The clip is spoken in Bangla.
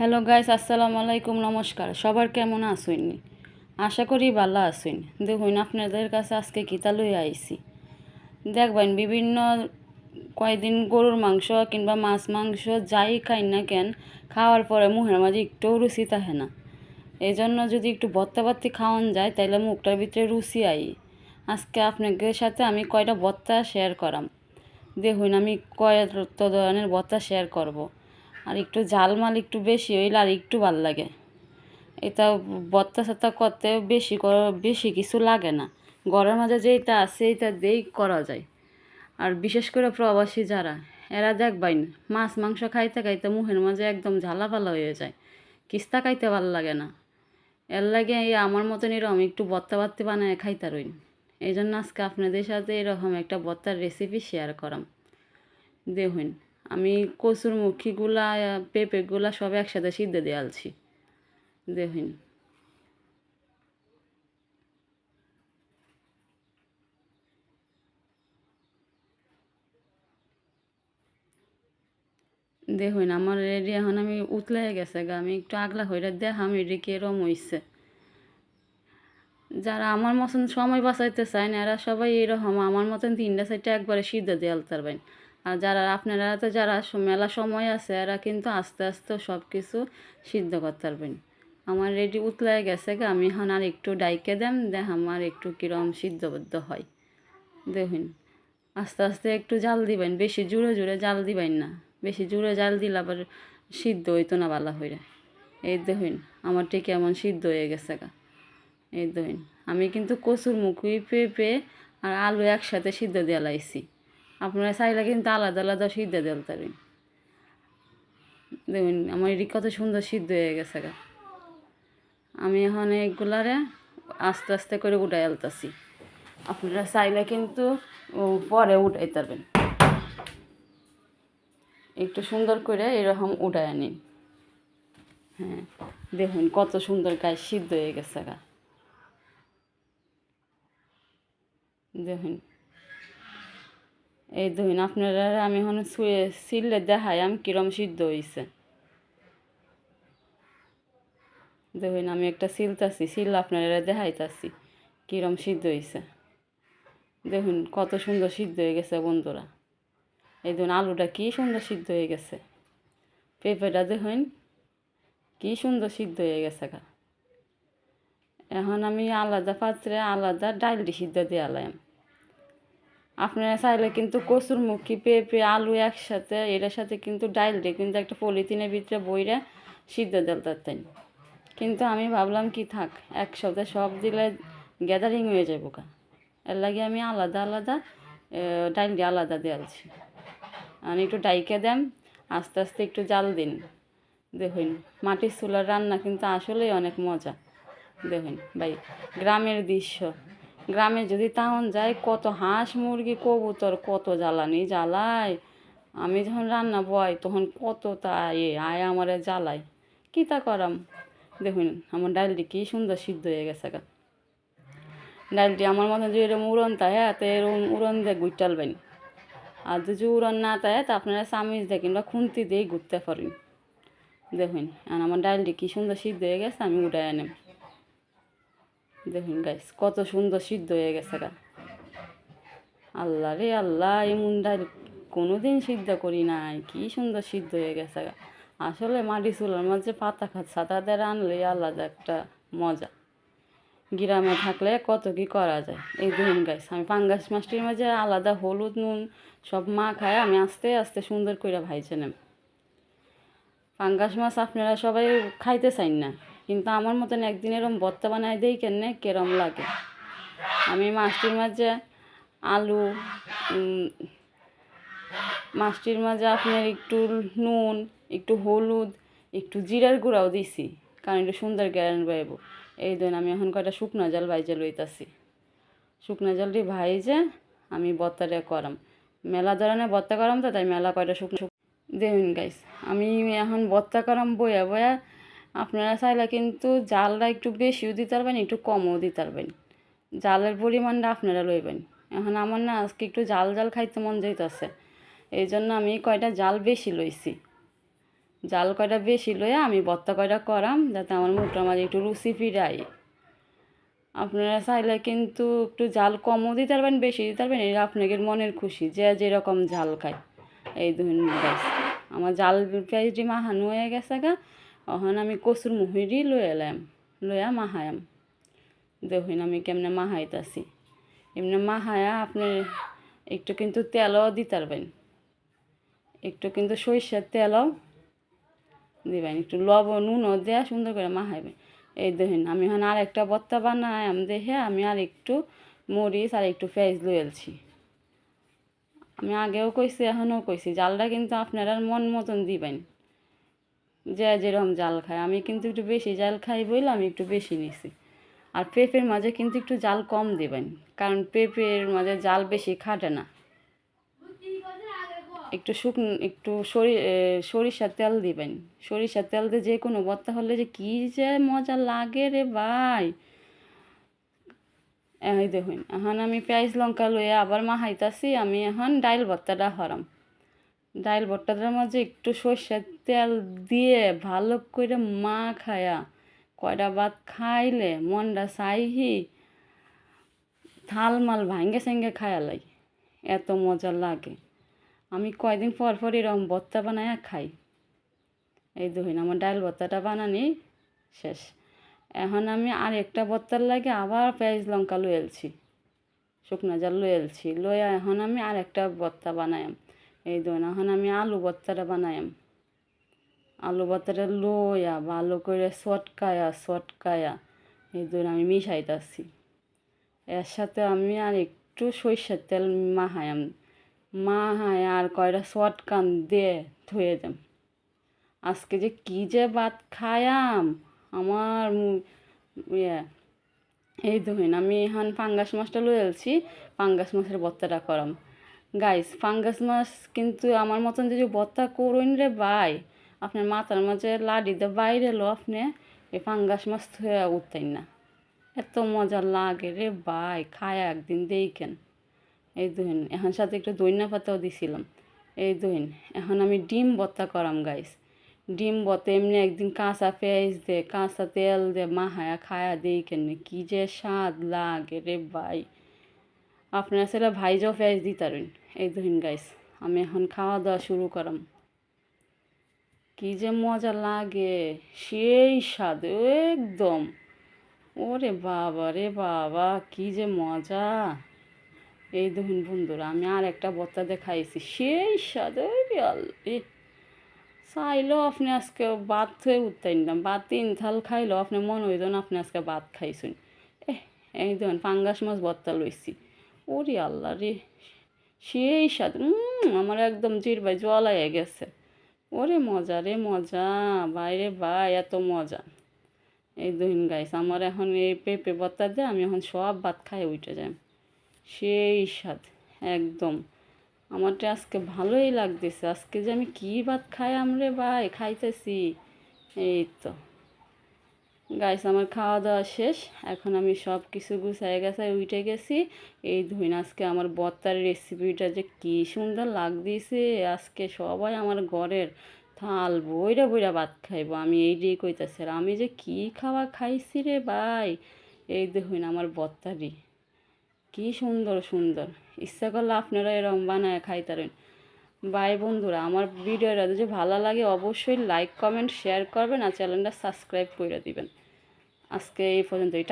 হ্যালো গাইস, আসসালামু আলাইকুম, নমস্কার। সবার কেমন আসুন আশা করি ভালো আসুন দেখুন, আপনাদের কাছে আজকে কিতা লই আইছি। দেখবেন, বিভিন্ন কয়দিন গরুর মাংস কিংবা মাছ মাংস যাই খাই না কেন, খাওয়ার পরে মুখের মাঝে একটুও রুচি থাকে না। এই জন্য যদি একটু ভত্তা ভত্তি খাওয়ান যায়, তাইলে মুখটার ভিতরে রুচি আই। আজকে আপনাদের সাথে আমি কয়টা ভত্তা শেয়ার করাম। দেখুন, আমি কয়টা ধরনের ভত্তা শেয়ার করব। আর একটু ঝাল মাল একটু বেশি হইলে আর একটু ভালো লাগে। এটা ভত্তা সত্তা করতে বেশি বেশি কিছু লাগে না। ঘরের মাঝে যেটা আছে এটা দিয়েই করা যায়। আর বিশেষ করে প্রবাসী যারা, এরা দেখবাই না, মাছ মাংস খাইতে খাইতে মুখের মাঝে একদম ঝালা পালা হয়ে যায়। কিস্তা খাইতে ভালো লাগে না। এর লাগে এই আমার মতন এরকম একটু ভত্তা বাত্তি বানায় খাইতে রইন এই জন্য আজকে আপনাদের সাথে এরকম একটা ভত্তার রেসিপি শেয়ার করাম। দেখুন। আমি কচুর মুখিগুলা, পেঁপেগুলা সব একসাথে সিদ্ধ দিয়ে আলছি। দেখুন। দেখুন, আমার রেডি, এখন আমি উতলে গেছে গা। আমি একটু আগলা হইরা দেখাম এডি কিরম হইছে। যারা আমার মতন সময় বাঁচাইতে চায় না, এরা সবাই এরকম। আমার মতন তিনটা চারটা একবারে সিদ্ধ দিয়ে আলতে পারবেন আর যারা, আপনারা তো যারা মেলা সময় আছে, এরা কিন্তু আস্তে আস্তে সব কিছু সিদ্ধ করতে পারবেন। আমার রেডি উতলায় গেছে গা, আমি এখন আর একটু ডাইকে দেন দেখ আমার একটু কিরম সিদ্ধবদ্ধ হয়। দেখুন, আস্তে আস্তে একটু জাল দিবেন, বেশি জুড়ে জুড়ে জাল দিবেন না। বেশি জুড়ে জাল দিলে আবার সিদ্ধ হইতো না বালা হইরে। এই দেখুন আমার ঠিক এমন সিদ্ধ হয়ে গেছে গা। এই দেখুন, আমি কিন্তু কচুর মুখি পেঁপে আর আলু একসাথে সিদ্ধ দিয়ে লাইছি। আপনারা চাইলে কিন্তু আলাদা আলাদা সিদ্ধ দিতে দেখুন, আমার এটি কত সুন্দর সিদ্ধ হয়ে গেছে গা। আমি এখন এগুলারে আস্তে আস্তে করে উঠাই আলতাছি। আপনারা চাইলে কিন্তু পরে উঠাইতে পারবেন। একটু সুন্দর করে এরকম উঠায় নিন। হ্যাঁ দেখুন কত সুন্দর গায়ে সিদ্ধ হয়ে গেছে গা। দেখুন। এই দেখুন আপনারা, আমি এখন শুয়ে সিললে দেখাই আমি কিরম সিদ্ধ হয়েছে দেখুন আমি একটা সিলতাছি সিল আপনারা দেখাইতাছি, কিরম সিদ্ধ হয়েছে দেখুন কত সুন্দর সিদ্ধ হয়ে গেছে বন্ধুরা। এই দেখুন আলুটা কি সুন্দর সিদ্ধ হয়ে গেছে। পেঁপেটা দেখুন কি সুন্দর সিদ্ধ হয়ে গেছে এখন আমি আলাদা পাত্রে আলাদা ডালটি সিদ্ধ দিয়ে আলাম। আপনারা চাইলে কিন্তু কচুর মুখি পেঁপে, আলু একসাথে, এটার সাথে কিন্তু ডাইলটা কিন্তু একটা পলিথিনের ভিতরে বইরে সিদ্ধ দিলতেন কিন্তু আমি ভাবলাম কি থাক একসাথে সব দিলে গ্যাদারিং হয়ে যাব কা এর লাগে আমি আলাদা আলাদা ডাইল দিয়ে আলাদা দিয়েছি আর একটু ডাইকে দেন, আস্তে আস্তে একটু জাল দিন। দেখুন, মাটির চুলার রান্না কিন্তু আসলেই অনেক মজা। দেখুন, ভাই, গ্রামের দৃশ্য। গ্রামে যদি তাহন যাই কত হাঁস মুরগি, কবুতর কত জ্বালানি জ্বালায়। আমি যখন রান্না বয়, তখন কত তা এ আয় আমারে জ্বালায়। কী তা করাম? দেখুন, আমার ডালটি কী সুন্দর সিদ্ধ হয়ে গেছে গা। ডালটি আমার মতন যদি এরকম উড়ন তাই হ্যাঁ তো এরকম উড়ন দিয়ে গুইটালবেন আর যদি উড়ন না তো আপনারা চামিচ দিয়ে কিংবা খুন্তি দিয়ে ঘুরতে পারেন। দেখুন, আর আমার ডালটি কী সুন্দর সিদ্ধ হয়ে গেছে, আমি উঠাই আনেম। দেখুন গাইস কত সুন্দর সিদ্ধ হয়ে গেছে গা। আল্লাহ রে আল্লাহ এমন ডাল কোনো দিন সিদ্ধ করি নাই। কি সুন্দর সিদ্ধ হয়ে গেছে গা। আসলে মাটি চুলার মাঝে পাতা খাত সাতাতে রানলে আলাদা একটা মজা। গ্রামে থাকলে কত কি করা যায়। এই দেখুন গাইস আমি পাঙ্গাস মাছটির মাঝে আলাদা হলুদ, নুন সব মা খায় আমি আস্তে আস্তে সুন্দর করে ভাইছে নেম পাঙ্গাস মাছ আপনারা সবাই খাইতে চাইন না। কিন্তু আমার মতন একদিন এরম ভর্তা বানাই দেই কেন কেরম লাগে। আমি মাছটির মাঝে আলু মাছটির মাঝে আপনার একটু নুন, একটু হলুদ, একটু জিরার গুঁড়াও দিছি, কারণ একটু সুন্দর গ্যারান বাইব এই দিন আমি এখন কয়টা শুকনো জল ভাইজে লইতাছি। শুকনো জলটি ভাইজে আমি ভর্তাটা করাম। মেলা ধরনের ভর্তা করাম তো, তাই মেলা কয়টা শুকনো দেখুন গাইস আমি এখন ভর্তা করাম বয়া বয়া আপনারা চাইলে কিন্তু জালটা একটু বেশিও দিতে পারবেন, একটু কমও দিতে পারবেন। জালের পরিমাণটা আপনারা লইবেন। এখন আমার না আজকে একটু জাল জাল খাইতে মন যাইতেছে। এই জন্য আমি কয়টা জাল বেশি লইছি। জাল কয়টা বেশি লইয়া আমি ভর্তা কয়টা করাম, যাতে আমার মুখটার মাঝে একটু রুচি ফিরাই আপনারা চাইলে কিন্তু একটু জাল কমও দিতে পারবেন, বেশি দিতে পারবেন, এটা আপনাদের মনের খুশি, যে যেরকম ঝাল খায়। এই ধরুন আমার জাল পেঁয়াজটি মাহানো হয়ে গেছে গা। তখন আমি কচুর মুহুরি লই এলাম লইয়া মাহায়াম। দেখুন আমি কেমনে মাহাইতাছি। এমনি মাহায়া আপনি একটু কিন্তু তেলও দিতে পারবেন একটু কিন্তু সরিষার তেলও দিবেন। একটু লবণ নুনও দেয়া সুন্দর করে মাহাইবেন। এই দেখুন আমি এখন আর একটা বত্তা বানাই আমি দেখে আমি আর একটু মরিচ আর একটু পেঁয়াজ লইয়েছি আমি আগেও কইছি, এখনও কইছি, জালটা কিন্তু আপনারা মন মতন দিবেন। যে যেরকম জাল খায়। আমি কিন্তু একটু বেশি জাল খাই বলে আমি একটু বেশি নিছি। আর পেঁপের মাঝে কিন্তু একটু জাল কম দেবেন, কারণ পেঁপের মাঝে জাল বেশি খাটে না। একটু শুকনো একটু সরি সরিষার তেল দিবেন। সরিষার তেল দিয়ে যে কোনো ভর্তা হলে যে কী যে মজা লাগে রে ভাই। এই দেখুন, এখন আমি পেঁয়াজ লঙ্কা লইয়া আবার মাহাইতাছি আমি এখন ডাইল ভর্তাটা হরাম। ডাইল ভর্তাটার মাঝে একটু সর্ষের তেল দিয়ে ভালো করে মা খায়া কয়টা ভাত খাইলে মনটা চাইহি থাল মাল ভাঙ্গে সেঙ্গে খায়া লাগে এত মজা লাগে। আমি কয়দিন পর পর এরকম ভর্তা বানায়া খাই। এই দেখুন, আমার ডাল ভর্তাটা বানানি শেষ। এখন আমি আর একটা ভর্তার লাগে আবার পেঁয়াজ লঙ্কা লয়েলছি শুকনো জাল লয়েলছি লইয়া এখন আমি আর একটা ভর্তা বানায়াম। এই দেখুন, এখন আমি আলু ভর্তাটা বানায়াম। আলু ভর্তাটা লইয়া, ভালো করে চটকায়া চটকায়া এই ধরুন আমি মিশাইতাছি। এর সাথে আমি আর একটু সরিষার তেল মাহায়াম মাহায় আর কয়টা চটকান দিয়ে ধুয়ে দেম। আজকে যে কী যে ভাত খায়াম আমার ইয়ে। এই ধরুন আমি এখন ফাঙ্গাস মাছটা লয়ে এলছি ফাঙ্গাস মাছের ভর্তাটা করাম। গাইস ফাঙ্গাস মাছ কিন্তু আমার মতন যদি ভর্তা করুন রে ভাই আপনার মাথার মাঝে লাডিতে বাইরে এলো আপনি এই ফাঙ্গাস মাছ থয়ে উঠতেন না। এত মজা লাগে রে ভাই, খায় একদিন দেখেন। এই দুহিন এখন সাথে একটু দইনা পাতাও দিছিলাম। এই দুহিন এখন আমি ডিম ভর্তা করাম গাইস ডিম ভর্তা এমনি একদিন কাঁচা পেঁয়াজ দে কাঁচা তেল দে মাহায়া খায়া দেই কেন কি যে স্বাদ লাগে রে ভাই। আপনার সেটা ভাইজাও পেঁয়াজ দিতারেন এই দুহিন গাইস আমি এখন খাওয়া দাওয়া শুরু করাম। কি যে মজা লাগে, সেই স্বাদ একদম। ওরে বাবা রে বাবা, কি যে মজা। এই দেখুন বন্ধুরা, আমি আর একটা বত্তা খাইছি সেই স্বাদ আল্লে চাইলেও আপনি আজকে ভাত হয়ে উঠতেন না ভাত তিন থাল খাইলেও আপনি মনে হইত না আপনি আজকে ভাত খাইছেন। এ এই দেখুন, পাঙ্গাস মাছ ভর্তা লইছি। ওরে আল্লাহ রে, সেই স্বাদ আমার একদম জিরবাই জলাইয়া গেছে। ওরে মজা রে মজা বাইরে ভাই, এত মজা। এই দুহিন গাইস আমার এখন এই পেঁপে বত্তা দিয়ে আমি এখন সব ভাত খাই উঠে যাই সেই স্বাদ, একদম। আমারটা আজকে ভালোই লাগতেছে, আজকে যে আমি কী ভাত খাই আমরে ভাই, খাইতেছি। এই তো। গাইস আমার খাওয়া দাওয়া শেষ। এখন আমি সব কিছু গুছাই গেছাই উঠে গেছি। এই ধুইন, আজকে আমার বত্তার রেসিপিটা যে কী সুন্দর লাগ লাগতেছে। আজকে সবাই আমার ঘরের থাল বইরা বইরা ভাত খাইবো। আমি এই দিয়ে কইতাছি, আর আমি যে কী খাওয়া খাইছি রে ভাই? এই দেখুন আমার বত্তারি কি সুন্দর সুন্দর। ইচ্ছা করলে আপনারা এরকম বানায় খাইতারেন। বাই বন্ধুরা, আমার ভিডিওটা যদি ভালো লাগে, অবশ্যই লাইক কমেন্ট শেয়ার করবেন আর চ্যানেলটা সাবস্ক্রাইব করে দিবেন। আজকে এই পর্যন্তই